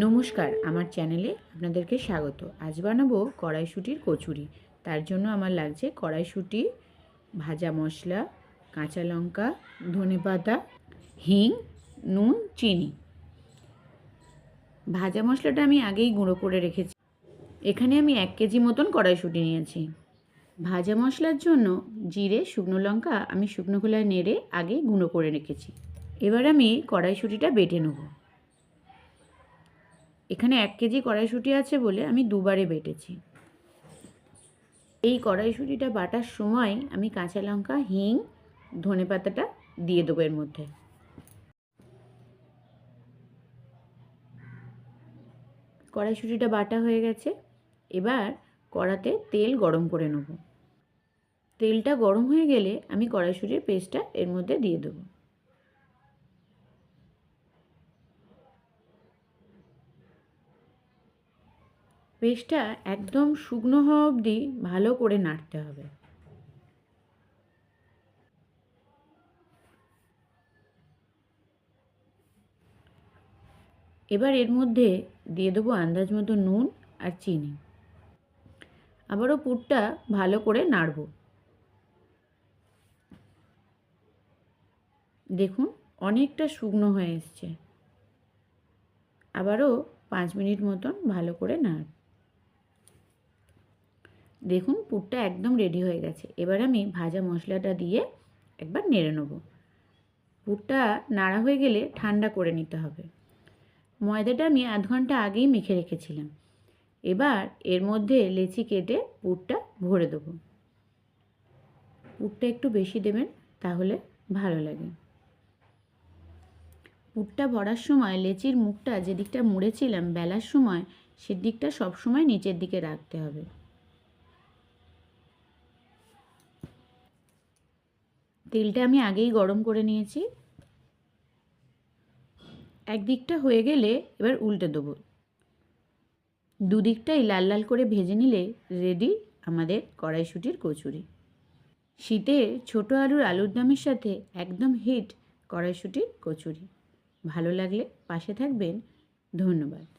নমস্কার, আমার চ্যানেলে আপনাদেরকে স্বাগত। আজ বানাবো কড়াইশুটির কচুরি। তার জন্য আমার লাগছে কড়াইশুটি, ভাজা মশলা, কাঁচা লঙ্কা ধনেপাতা হিং, নুন, চিনি। ভাজা মশলাটা আমি আগেই গুঁড়ো করে রেখেছি। এখানে আমি এক কেজি মতন কড়াইশুটি নিয়েছি। ভাজা মশলার জন্য জিরে, শুকনো লঙ্কা আমি শুকনো খোলায় নেড়ে আগেই গুঁড়ো করে রেখেছি। এবার আমি কড়াইশুটিটা বেটে নেব। এখানে এক কেজি কড়াইশুঁটি আছে বলে আমি দুবারে বেটেছি। এই কড়াইশুঁটিটা বাটার সময় আমি কাঁচা লঙ্কা, হিং, ধনে পাতাটা দিয়ে দেবো এর মধ্যে। কড়াইশুঁটিটা বাটা হয়ে গেছে। এবার কড়াতে তেল গরম করে নেব। তেলটা গরম হয়ে গেলে আমি কড়াইশুঁটির পেস্টটা এর মধ্যে দিয়ে দেবো। পেস্টটা একদম শুকনো হওয়া অবধি ভালো করে নাড়তে হবে। এবার এর মধ্যে দিয়ে দেবো আন্দাজ মতো নুন আর চিনি। আবারও পুরটা ভালো করে নাড়ব। দেখুন, অনেকটা শুকনো হয়ে এসছে। আবারও পাঁচ মিনিট মতন ভালো করে নাড়ব। দেখুন পুরটা একদম রেডি হয়ে গেছে। এবার আমি ভাজা মশলাটা দিয়ে একবার নেড়ে নেব। পুরটা নাড়া হয়ে গেলে ঠান্ডা করে নিতে হবে। ময়দাটা আমি আধ ঘণ্টা আগেই মেখে রেখেছিলাম। এবার এর মধ্যে লেচি কেটে পুরটা ভরে দেবো। পুরটা একটু বেশি দেবেন, তাহলে ভালো লাগে। পুরটা ভরার সময় লেচির মুখটা যেদিকটা মুড়েছিলাম বেলার সময়, সেদিকটা সবসময় নিচের দিকে রাখতে হবে। তেলটা আমি আগেই গরম করে নিয়েছি। একদিকটা হয়ে গেলে এবার উল্টে দেবো। দুদিকটাই লাল লাল করে ভেজে নিলে রেডি আমাদের কড়াইশুটির কচুরি। শীতে ছোট আলুর আলুর দমের সাথে একদম হিট কড়াইশুটির কচুরি। ভালো লাগলে পাশে থাকবেন। ধন্যবাদ।